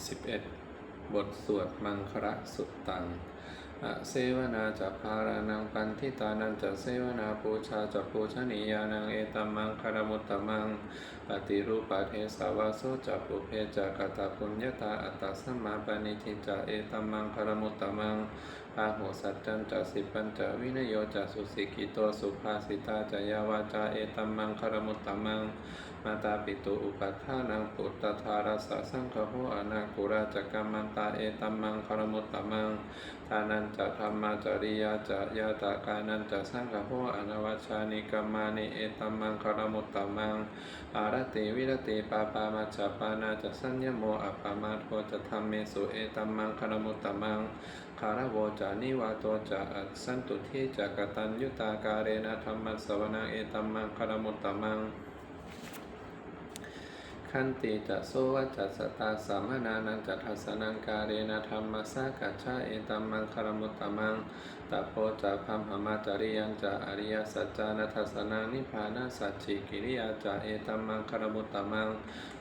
11 บทสวดมังคระสุตตังอเสวนาจะพารานังปันทิตานันจะเสวนาปูชาจะปูชนียานังเอตัมมังคารมุตตมังปฏิรูปะเทสาวาโสจะปุเพจะกตปุญญาตาอัตตสัมมาปณิทิจะเอตัมมังคารมุตตมัง พาหุสัจจันจะสิปัญจะวินโยจะสุสิกิโตสุภาสิตาจะยาวาจาเอตัมมังคารมุตตมัง มาตาปิตุอุปัฏฐานังปุตตทารัสะสังฆโหอนาคุราจกรรมันตาเอตัมมังคารมุตตมังทานันจะธรรมาจริยาจะยาตากานันจะสังฆโหอนวัชานิกรรมานิเอตัมมังคารมุตตมัง อารติวิรติปาปามาจปานาจะสัญญโมอปามาโทจะธรรมเมสุเอตัมมังคารมุตตมัง คารวจานิวาโตจะอัสสันตุเทจะกตัญยุตาการเรนะธรรมัสวนาเอตัมมังคารมุตตมัง ขันติจะโสวัจจสตาสามนานันจะทัสนังการเรนะธรรมสากัจฉาเอตัมมังคารมุตตมังตโพจะพัมหมาจริยังจะอริยสัจจานัทัสนังนิพานาสัจฉิกิริยาจะเอตัมมังคารมุตตมัง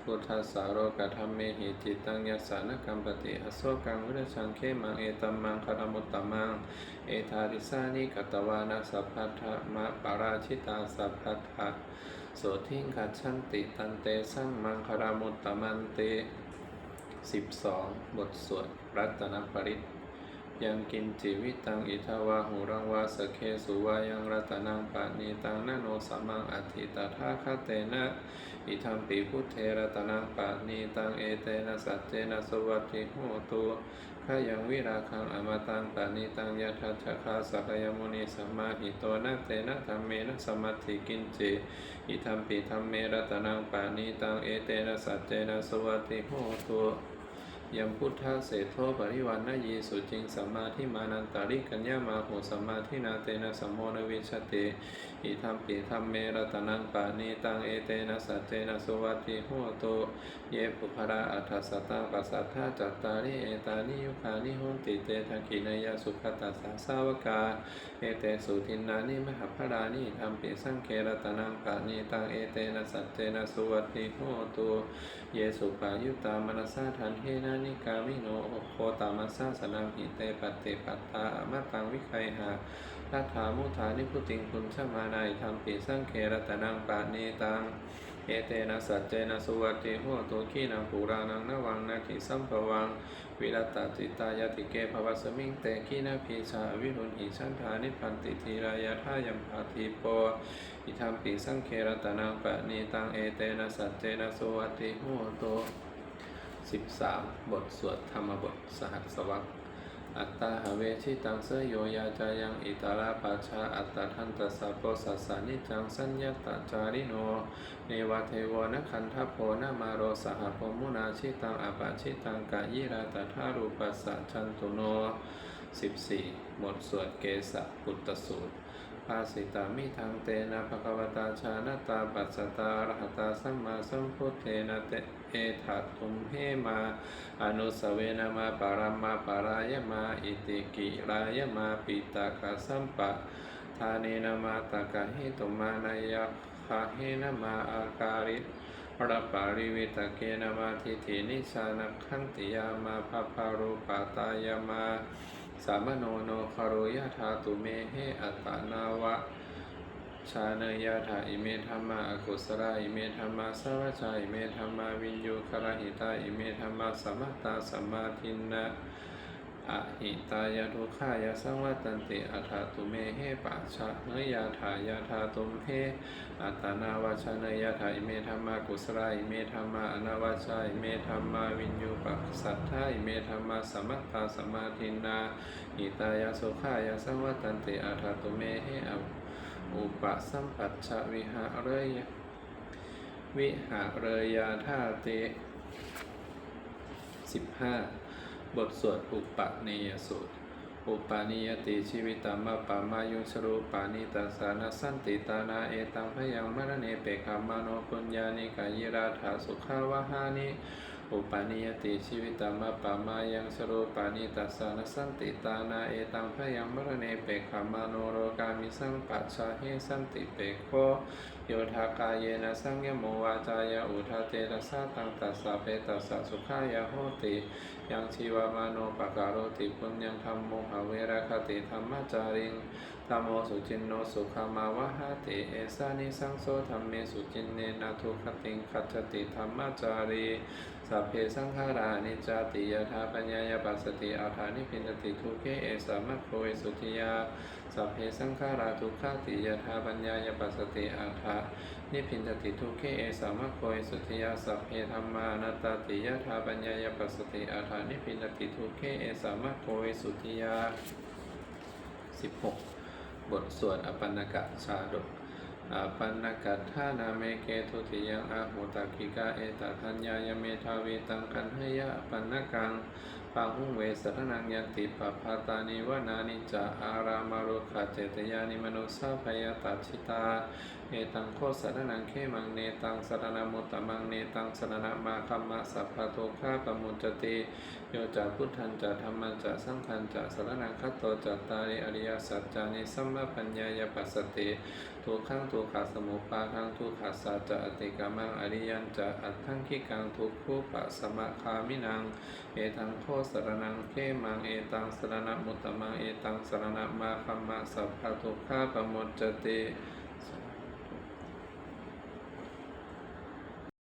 พุทธัสสารโรกธรรมเมหิจิตังยสานกัมปติอโศกังวิรชังเขมังเอตัมมังคารมุตตมังเอธาริสานิกตวานาสัพพัทธมะปาราชิตาสัพพัทธะโสทิงกัจฉันติตันเตสังมังคารามุตตมันเตสิบสองบทสวดรัตนปริต ยังกินจิวิตังอิทาวาหูรังวาสเคสุวายังรัตนังปานีตังนโนสัมังอธิตถาคเตนะอิทัมปิพุทเทรัตนังปานีตังเอเตนะสัจเจนะสวัสดิโหตุขายังวิราคังอมตังปานีตังยะทัชคาสักยมุนีสัมมาหิโตนะเตนะธรรมเมนะสมัติกินเจอิทัมปิธรรมเมรัตนังปานิตังเอเตนะสัจเจนะสวัสติโหตุ ยมพุทธะเศรษโทปริวันนะยีสุจิงสัมมาทิมานันตาริกัญญามาโหสัมมาทินาเตนะสัมโมนวิชเตอิทัมปิธรรมเมรตนังปานิตังเอเตนะสัจเจนะสวัสติโต เยปุพระอัฏฐสตังปัสสัทธาจัตตาริเอตานิยุคานิหนติเตทังกินายาสุขตัสสะสาวกา เอเตสุทินนานิมหาพรานิธรรมปิสังเครตนังปะนีตังเอเตนะสัจเจนะสุวัตติโต เยสุปายุตามนัสสาทันเทนานิกามิโนโคตามาสาสนามหิเตปัตเตปัตตามาตังวิไคหาลัทธามุธานิพุติงคุณชมานายธรรมปิสังเครตนังปาเนตัง เอเตนะสัจเจนะสุวัติหัวตุขีนังปูรานังนวังนาทิสัมภวัง วิรตติตายติเกภวัสมิงเตขีนาพีชาวิรุณหิชันธานิพันติธีรายาทายัมพาทีโปอิธรรมปิสังเครตนังปาเนตัง เอเตนะสัจเจนะสุวัติหัวตุ 13 บทสวดธรรมบทสหัสวรรคอัตตาหเวชิตังเสยโยยาจายังอิตาลาปาชาอัตตาทันตสสะโปสัสสานิจังสัญญาตจาริโนเนวเทวนะคันทโพนมาโรสหพมุนาชิตังอปาชิตังกายิราตถารูปัสสะชันตุโน 14 หมดสวดเกสะปุตตสูตร ภาสิตามิทังเตนะภควตาชาณตาปัสสตาอรหัตาสัมมาสัมพุทเทนะเตเอถัตตุมเหมาอนุสเวนะมาปารามาปารายมาอิติกิรายมาปิตากาสัมปะทาเนนะมาตากะหิตุมานายะคาเฮนะมาอาการิระปาริวิตเกนะมาทิฏฐินิชานัขันติยามาภาพารุปตายามา สามโนโนคารุยะธาตุเมเหอัตนาวะชาเนยาถาอิเมธรรมาอกุศลาอิเมธรรมาสวัชาอิเมธรรมาวินยูคารหิตาอิเมธรรมาสมัตตาสมมาทินนะ อหิตายาทุขายาสังวัตันติอัฏฐตุเมเหปัชะเนยาถายาธาตุมเหอัตนาวาชาเนยาถาอิเมธรรมากุศลาอิเมธรรมาอนาวาชาอิเมธรรมาวินยูปัสสัทธาอิเมธรรมาสมัตตาสมมาทินาหิตายาสุขายาสังวัตันติอัฏฐตุเมเหออุปสัมปัชชวิหารยวิหารยาธาเตสิบห้า บทสวดอุปนิยสูตร อุปนิยติชีวิตามะปามายุชรูปานิตาสานาสันติตานาเอตังพยังมรณเนเปกามโนปุญญานิกายิราธาสุขาวหานิ อุปนิยติชีวิตามะปามายังชรูปานิตัสสานสันติตานาเอตังพยังมรเนเปกามโนโรกามิสังปัชาเฮสันติเปโคโยธากายเยนะสังยโมวาจายาอุทาเตระสะตังตัสสะเพตัสสะสุขายาโหติยังชีวามโนปการโติปุญญังธรรมโมหะเวรคติธรรมจาริงธรรมโมสุจินโนสุขามาวะหาติเอสานิสังโสธรรมเมสุจินเนนะทุคติงคัจติธรรมจารี สัพเพสังขารานิจจติยถาปัญญายปัสสติอาถานิพินติทุเคเอสามัคโคเอสุทิยาสัพเพสังขาราทุกขติยถาปัญญายปัสสติอาถานิพินติทุเคเอสามัคโคเอสุทิยาสัพเพธรรมานัตตติยถาปัญญายปัสสติอาถานิพินติทุเคเอสามัคโคเอสุทิยา16 บทสวดอปันนกะชาดก อาปันนกัตถานาเมเกทุติยังอาหุตกิกาเอตทัญญายเมทาวีตังคันหยะปันนกังปังหุเวสรนังยันติปปาตานิวนานิจาอารามารุขเจตยานิมนุสาพยตัชิตา เอตังโคสรนังเขมังเนตังสรณมุตตมังเนตังสรณมาคัมมะสัพพะโตฆาปมุจติโยจะพุทธันจะธรรมันจะสังฆันจะสรนังคัตโตจัตตาริอริยสัจจานิสัมมาปัญญายปัสสติทุกขังทุกขสมุปาทังทุกขสัจจะอติกามังอริยันจะอัตถังคิกังทุกขุปะสมะคามินังเอตังโคสรนังเขมังเอตังสรณมุตตมังเอตังสรณมาคัมมะสัพพะทุกขาปมุจจติ